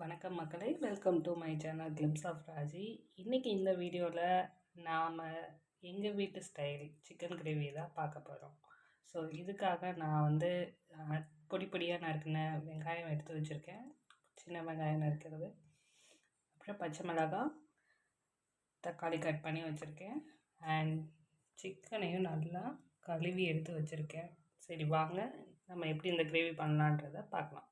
வணக்கம் மக்களே. Welcome to my channel glimpse of Raji இன்றைக்கி இந்த வீடியோவில் நாம் எங்கள் வீட்டு ஸ்டைல் சிக்கன் கிரேவி தான் பார்க்க போகிறோம் ஸோ இதுக்காக நான் வந்து பொடி பொடியாக நறுக்கின வெங்காயம் எடுத்து வச்சுருக்கேன். சின்ன வெங்காயம் நறுக்கிறது. அப்புறம் பச்சை மிளகாய் தக்காளி கட் பண்ணி வச்சுருக்கேன். அண்ட் சிக்கனையும் நல்லா கழுவி எடுத்து வச்சுருக்கேன். சரி வாங்க. நம்ம எப்படி இந்த கிரேவி பண்ணலான்றதை பார்க்கலாம்.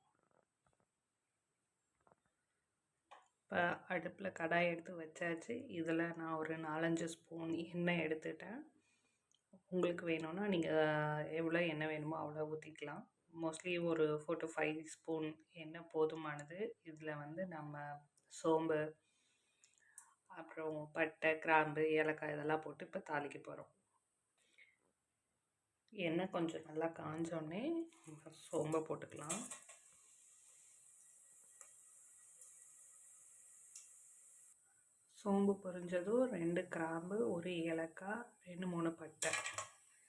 இப்போ அடுப்பில் கடாய் எடுத்து வச்சாச்சு. இதில் நான் ஒரு நாலஞ்சு ஸ்பூன் எண்ணெய் எடுத்துட்டேன். உங்களுக்கு வேணும்னா நீங்கள் எவ்வளோ எண்ணெய் வேணுமோ அவ்வளோ ஊற்றிக்கலாம் மோஸ்ட்லி ஒரு ஃபோர் டு ஃபைவ் ஸ்பூன் எண்ணெய் போதுமானது. இதில் வந்து நம்ம சோம்பு அப்புறம் பட்டை கிராம்பு ஏலக்காய் இதெல்லாம் போட்டு இப்போ தாளிக்க போகிறோம் எண்ணெய் கொஞ்சம் நல்லா காஞ்சோடனே சோம்பை போட்டுக்கலாம். சோம்பு பொரிஞ்சதும் ரெண்டு கிராம்பு ஒரு ஏலக்காய் ரெண்டு மூணு பட்டை.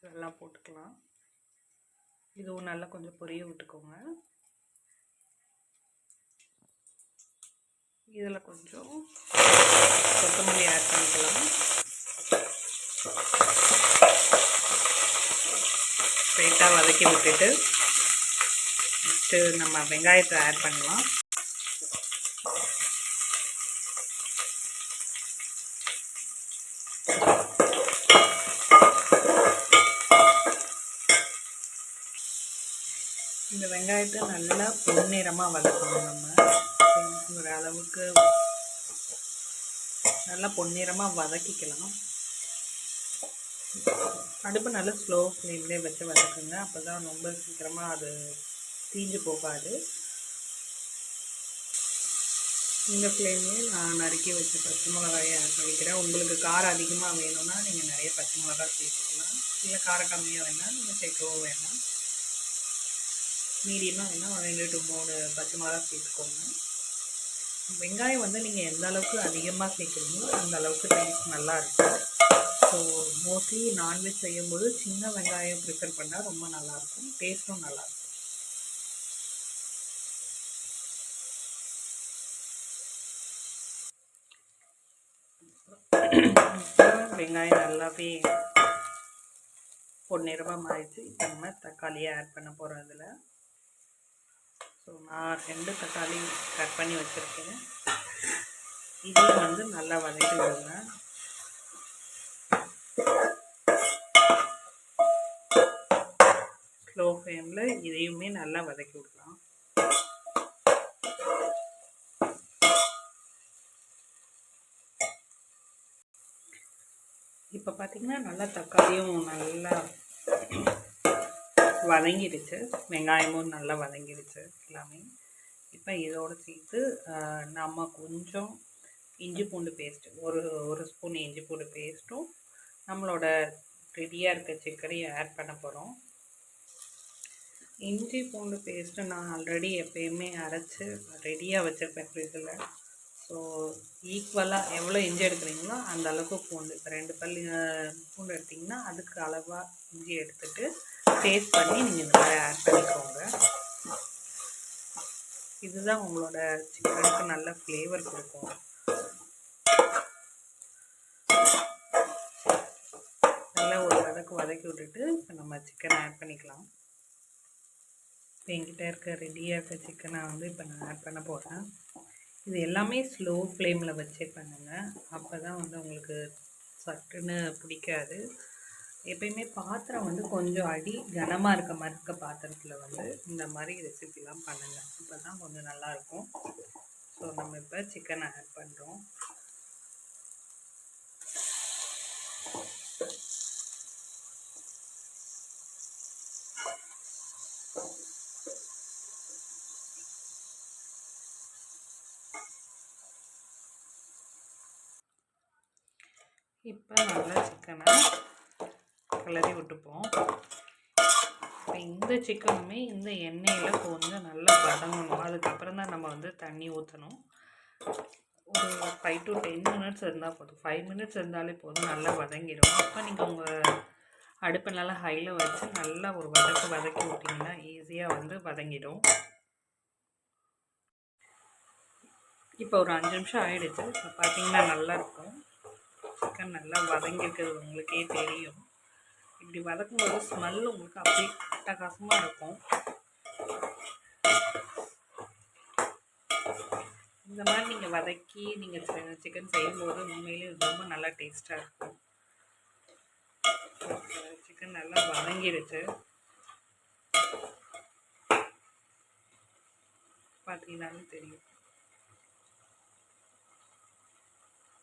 இதெல்லாம் போட்டுக்கலாம். இதுவும் நல்லா கொஞ்சம் பொரிய விட்டுக்கோங்க. இதில் கொஞ்சம் கொத்தமல்லி ஆட் பண்ணிக்கலாம். ஸ்ட்ரைட்டாக வதக்கி விட்டுட்டு நெக்ஸ்ட்டு நம்ம வெங்காயத்தை ஆட் பண்ணலாம். வெங்காயத்தை நல்லா பொன்னிறமாக வதக்கணும் நம்ம. ஒரு அளவுக்கு நல்லா பொன்னிறமாக வதக்கிக்கலாம். அடுப்பு நல்லா ஸ்லோ ஃப்ளேம்லேயே வச்சு வதக்குங்க. அப்போ தான் ரொம்ப சீக்கிரமாக அது தீஞ்சு போகாது. இந்த ஃப்ளேம்லேயே நான் நறுக்கி வச்சு பச்சை மிளகாயை ஆட் பண்ணிக்கிறேன். உங்களுக்கு காரம் அதிகமாக வேணும்னா நீங்கள் நிறைய பச்சை மிளகாய் சேர்த்துக்கலாம். இல்லை காரம் கம்மியாக வேணால் நீங்கள் சேர்க்கவும் வேணாம் மீடியமாக வேணால் ஒரு ரெண்டு டு மூணு பச்சை மிளகா சேர்த்துக்கோங்க. வெங்காயம் வந்து நீங்கள் எந்த அளவுக்கு அதிகமாக சேர்க்குறீங்களோ அந்த அளவுக்கு டேஸ்ட் நல்லா இருக்கும் ஸோ மோஸ்ட்லி நான்வெஜ் செய்யும்போது சின்ன வெங்காயம் ப்ரிஃபர் பண்ணால் ரொம்ப நல்லாயிருக்கும் டேஸ்ட்டும் நல்லாயிருக்கும் வெங்காயம் நல்லாவே பொன்னிறமாக மாறிடுச்சு. இப்போ நம்ம தக்காளியை ஆட் பண்ண போகிறோம் அதில். ஸோ நான் ரெண்டு தக்காளி கட் பண்ணி வச்சுருக்கேன். இதையும் வந்து நல்லா வதக்கி விடுங்க ஸ்லோ ஃப்ளேமில் இதையுமே நல்லா வதக்கி விடலாம். இப்போ பார்த்தீங்கன்னா நல்லா தக்காளியும் நல்லா வதங்கிடுச்சு. வெங்காயமும் நல்லா வதங்கிடுச்சு எல்லாமே. இப்போ இதோடு சேர்த்து நம்ம கொஞ்சம் இஞ்சி பூண்டு பேஸ்ட்டு ஒரு ஒரு ஸ்பூன் இஞ்சி பூண்டு பேஸ்ட்டும் நம்மளோட ரெடியாக இருக்க சிக்கனையும் ஆட் பண்ண போகிறோம் இஞ்சி பூண்டு பேஸ்ட்டு நான் ஆல்ரெடி எப்பயுமே அரைச்சி ரெடியாக வச்சுருப்பேன் ஃப்ரிட்ஜில் ஸோ ஈக்குவலாக எவ்வளோ இஞ்சி எடுக்கிறீங்களோ அந்த அளவுக்கு பூண்டு இப்போ ரெண்டு பல்லி பூண்டு எடுத்திங்கன்னா அதுக்கு அளவாக இஞ்சி எடுத்துட்டு பேஸ்ட் பண்ணி நீங்கள் நல்லா ஆட் பண்ணிக்கோங்க. இதுதான் உங்களோட சிக்கனுக்கு நல்ல ஃப்ளேவர் கொடுக்கும். நல்லா ஒரு வதக்கு வதக்கி விட்டுட்டு இப்போ நம்ம சிக்கனை ஆட் பண்ணிக்கலாம். இப்போ என்கிட்ட இருக்க ரெடியாக இருக்க சிக்கனை வந்து இப்போ நான் ஆட் பண்ண போகிறேன் இது எல்லாமே ஸ்லோ ஃப்ளேமில் வச்சே பண்ணுங்கள் அப்போ தான் வந்து உங்களுக்கு சட்டுன்னு பிடிக்காது. எப்பயுமே பாத்திரம் வந்து கொஞ்சம் அடி கனமாக இருக்க மாதிரி இருக்க பாத்திரத்தில் வந்து இந்த மாதிரி ரெசிபிலாம் பண்ணுங்கள் இப்போ தான் கொஞ்சம் நல்லாயிருக்கும் ஸோ நம்ம இப்போ சிக்கனை ஆட் பண்ணுறோம் இப்போ நல்லா சிக்கனை கிளறி விட்டுப்போம். இப்போ இந்த சிக்கனுமே இந்த எண்ணெயில் கொஞ்சம் நல்லா வதங்கணும். அதுக்கப்புறம் தான் நம்ம வந்து தண்ணி ஊற்றணும் ஒரு ஃபைவ் டு டென் மினிட்ஸ் இருந்தால் போதும். ஃபைவ் மினிட்ஸ் இருந்தாலே போதும். நல்லா வதங்கிடும். அப்போ நீங்கள் உங்கள் அடுப்பை நல்லா ஹையில் வச்சு நல்லா ஒரு வதக்கு வதக்கி விட்டிங்கன்னா ஈஸியாக வந்து வதங்கிடும். இப்போ ஒரு அஞ்சு நிமிஷம் ஆயிடுச்சு. இப்போ பார்த்தீங்கன்னா நல்லாயிருக்கும் சிக்கன் நல்லா வதங்கியிருக்கிறது உங்களுக்கே தெரியும். இப்படி வதக்கும் போது ஸ்மெல் உங்களுக்கு அப்படியே அட்டகாசமாக இருக்கும். இந்த மாதிரி நீங்கள் வதக்கி நீங்கள் சிக்கன் செய்யும்போது உண்மையிலேயே ரொம்ப நல்லா டேஸ்ட்டாக இருக்கும். சிக்கன் நல்லா வதங்கிடுச்சு. பார்த்தீங்கன்னாலும் தெரியும்.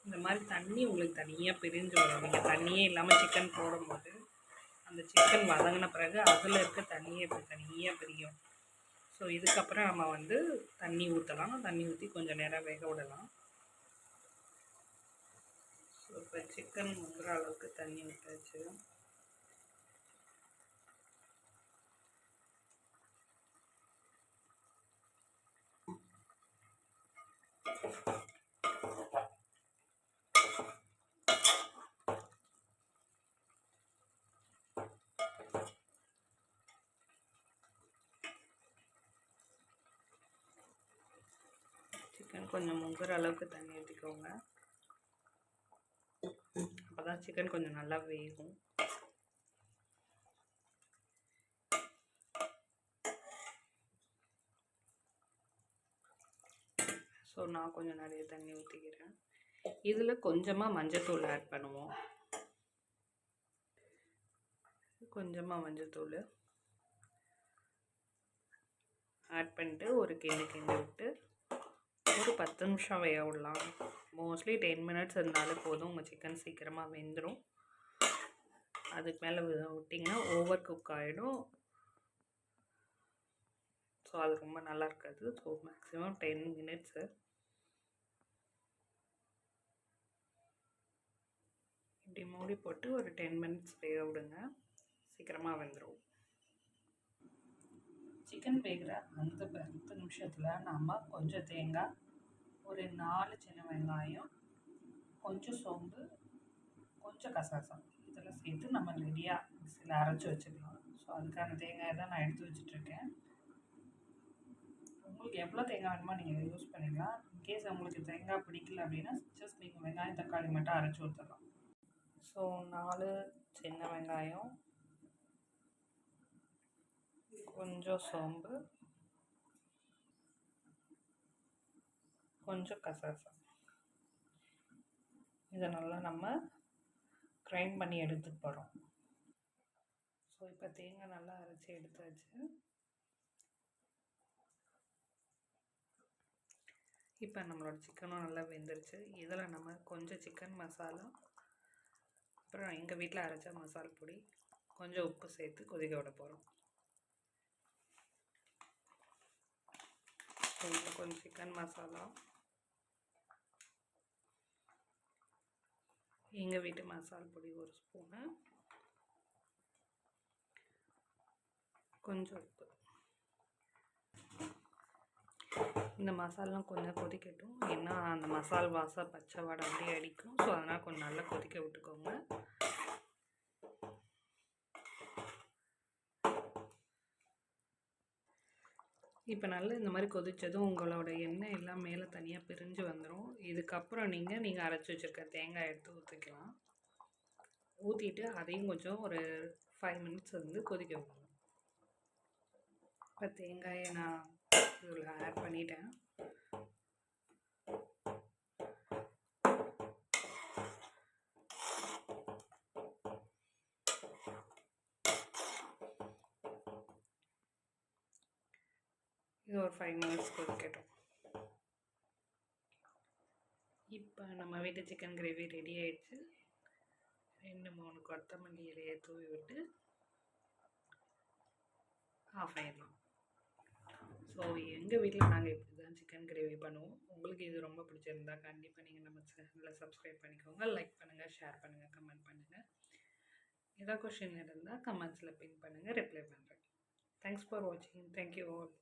இந்த மாதிரி தண்ணி உங்களுக்கு தனியாக பிரிஞ்சு வரும். நீங்கள் தண்ணியே இல்லாமல் சிக்கன் போடும்போது அந்த சிக்கன் வதங்கின பிறகு அதில் இருக்க தண்ணியை இப்போ தனியாக பிரியும். ஸோ இதுக்கப்புறம் நம்ம வந்து தண்ணி ஊற்றலாம் தண்ணி ஊற்றி கொஞ்சம் நேரம் வேக விடலாம். ஸோ இப்போ சிக்கன் முங்குற அளவுக்கு தண்ணி ஊற்றாச்சு you. கொஞ்சம் முங்குற அளவுக்கு தண்ணி ஊற்றிக்கோங்க அப்போ தான் சிக்கன் கொஞ்சம் நல்லா வேகும். ஸோ நான் கொஞ்சம் நிறைய தண்ணி ஊற்றிக்கிறேன் இதில் கொஞ்சமாக மஞ்சத்தூள் ஆட் பண்ணுவோம். கொஞ்சமாக மஞ்சத்தூள் ஆட் பண்ணிட்டு ஒரு கிண்டு கிண்டு விட்டு ஒரு பத்து நிமிஷம் வேக விடலாம் மோஸ்ட்லி டென் மினிட்ஸ் இருந்தாலே போதும். உங்கள் சிக்கன் சீக்கிரமாக வெந்துடும் அதுக்கு மேலே விட்டிங்கன்னா ஓவர் குக் ஆகிடும் ஸோ அது ரொம்ப நல்லா இருக்காது. ஸோ மேக்ஸிமம் டென் மினிட்ஸு இப்படி மூடி போட்டு ஒரு டென் மினிட்ஸ் வேக விடுங்க சீக்கிரமாக வெந்துடும் சிக்கன் வேகிற அந்த பத்து நிமிஷத்தில் நம்ம கொஞ்சம் தேங்காய் ஒரு நாலு சின்ன வெங்காயம் கொஞ்சம் சோம்பு கொஞ்சம் கசகசம் இதெல்லாம் சேர்த்து நம்ம ரெடியாக மிக்சியில் அரைச்சி வச்சுக்கலாம். ஸோ அதுக்கான தேங்காயை தான் நான் எடுத்து வச்சுட்ருக்கேன் உங்களுக்கு எவ்வளோ தேங்காய் வேணுமோ நீங்கள் யூஸ் பண்ணிக்கலாம். இன்கேஸ் உங்களுக்கு தேங்காய் பிடிக்கல அப்படின்னா ஜஸ்ட் நீங்கள் வெங்காயம் தக்காளி மட்டும் அரைச்சி ஊற்றலாம் ஸோ நாலு சின்ன வெங்காயம் கொஞ்சம் சோம்பு கொஞ்சம் கசகசம் இதை நல்லா நம்ம கிரைண்ட் பண்ணி எடுத்துட்டு போகிறோம் ஸோ இப்போ தேங்காய் நல்லா அரைச்சி எடுத்தாச்சு. இப்போ நம்மளோட சிக்கனும் நல்லா வெந்துருச்சு. இதில் நம்ம கொஞ்சம் சிக்கன் மசாலா அப்புறம் எங்கள் வீட்டில் அரைச்ச மசால் பொடி கொஞ்சம் உப்பு சேர்த்து கொதிக்க விட போகிறோம் கொஞ்சம் சிக்கன் மசாலா எங்கள் வீட்டு மசால் பொடி ஒரு ஸ்பூனு. கொஞ்சம் உப்பு. இந்த மசாலாம் கொஞ்சம் கொதிக்கட்டும். ஏன்னா அந்த மசால் வாசம் பச்சை வடை அப்படியே அடிக்கும். ஸோ அதனால் கொஞ்சம் நல்லா கொதிக்க விட்டுக்கோங்க. இப்போ நல்லா இந்த மாதிரி கொதித்ததும் உங்களோட எண்ணெய் எல்லாம் மேலே தனியாக பிரிஞ்சு வந்துடும் இதுக்கப்புறம் நீங்கள் நீங்கள் அரைச்சி வச்சுருக்க தேங்காய் எடுத்து ஊற்றிக்கலாம் ஊற்றிட்டு அதையும் கொஞ்சம் ஒரு ஃபைவ் மினிட்ஸ் வந்து கொதிக்க வைக்கணும். இப்போ தேங்காயை நான் இதில் ஆட் பண்ணிட்டேன். ஒரு ஃபைவ் மினிட்ஸ் கொதிக்கட்டும் இப்போ நம்ம வீட்டு சிக்கன் கிரேவி ரெடி ஆயிடுச்சு. ரெண்டு மூணு கொத்தமல்லி இலையை தூவி விட்டு ஆஃப் ஆயிடலாம். ஸோ எங்கள் வீட்டில் நாங்கள் இப்படி தான் சிக்கன் கிரேவி பண்ணுவோம். உங்களுக்கு இது ரொம்ப பிடிச்சிருந்தா கண்டிப்பாக நீங்கள் நம்ம சேனலில் சப்ஸ்கிரைப் பண்ணிக்கோங்க. லைக் பண்ணுங்கள் ஷேர் பண்ணுங்கள் கமெண்ட் பண்ணுங்கள் ஏதாவது கொஷின் இருந்தால் கமெண்ட்ஸில் பின் பண்ணுங்கள் ரிப்ளை பண்ணுறேன் தேங்க்ஸ் ஃபார் வாட்சிங் தேங்க்யூ ஆல்